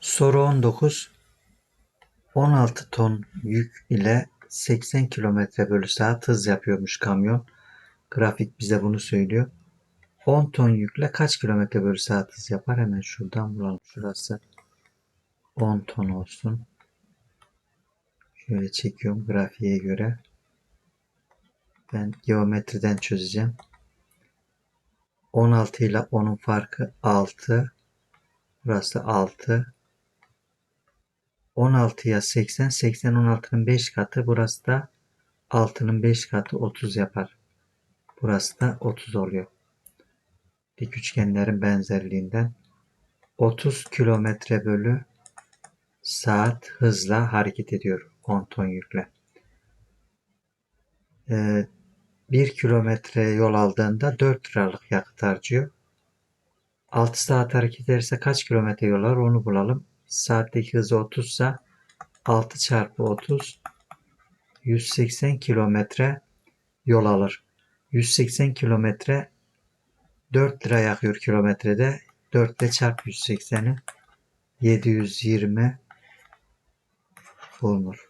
Soru 19. 16 ton yük ile 80 km bölü saat hız yapıyormuş kamyon. Grafik bize bunu söylüyor. 10 ton yükle kaç kilometre bölü saat hız yapar? Hemen şuradan bulalım. Şurası 10 ton olsun. Şöyle çekiyorum grafiğe göre. Ben geometriden çözeceğim. 16 ile 10'un farkı 6. Burası 6. 16'ya 80, 80 16'nın 5 katı. Burası da 6'nın 5 katı 30 yapar. Burası da 30 oluyor. Dik üçgenlerin benzerliğinden 30 kilometre bölü saat hızla hareket ediyor 10 ton yükle. Ee, 1 kilometre yol aldığında 4 liralık yakıt harcıyor. 6 saat hareket ederse kaç kilometre yol alır onu bulalım. Saatteki hızı 30 ise 6 çarpı 30 180 kilometre yol alır. 180 kilometre 4 lira yakıyor kilometrede. 4 ile çarp 180'i 720 bulunur.